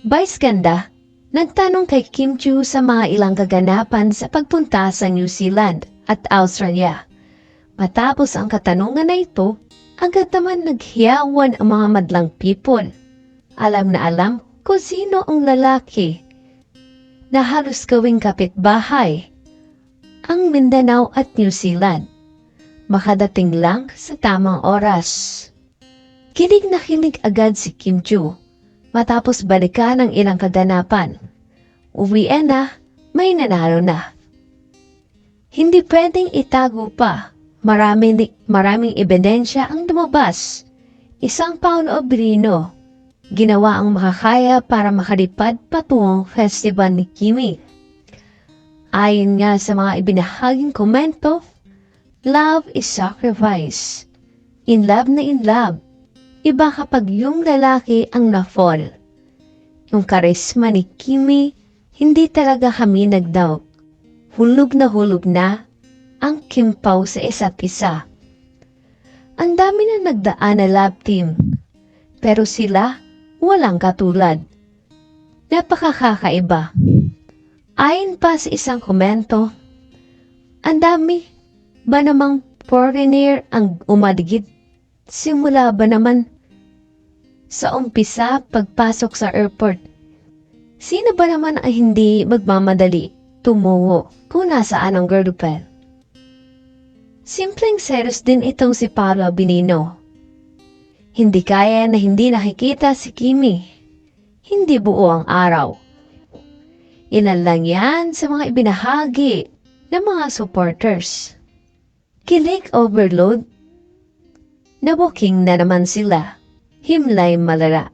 Vice ganda, nagtanong kay Kim Chu sa mga ilang kaganapan sa pagpunta sa New Zealand at Australia. Matapos ang katanungan na ito, agad naman naghiyawan ang mga madlang people. Alam na alam kung sino ang lalaki na halos gawing kapitbahay ang Mindanao at New Zealand. Makadating lang sa tamang oras. Kilig na kilig agad si Kim Chu matapos balikan ang ilang kaganapan. Uwian na, may nanalo na. Hindi pwedeng itago pa. Maraming, maraming ebidensya ang lumabas. Isang pound of brino. Ginawa ang makakaya para makalipad patungong festival ni Kimi. Ayon nga sa mga ibinahaging komento, love is sacrifice. In love na in love. Iba kapag yung lalaki ang na-fall. Yung karisma ni Kimi, hindi talaga kami nagdaw. Hulog na hulog na ang kimpaw sa isa't isa. Ang dami na nagdaan na love team. Pero sila, walang katulad. Napakakaiba. Ayon pa sa isang komento, ang dami ba namang foreigner ang umaligid? Simula ba naman sa umpisa pagpasok sa airport? Sino ba naman ang hindi magmamadali tumungo kung nasaan ang girlfriend? Simpleng seros din itong si Paolo Binino. Hindi kaya na hindi nakikita si Kimi. Hindi buo ang araw. Ilan lang yan sa mga ibinahagi ng mga supporters. Kilig overload? Nabuking na naman sila. Himlay malala.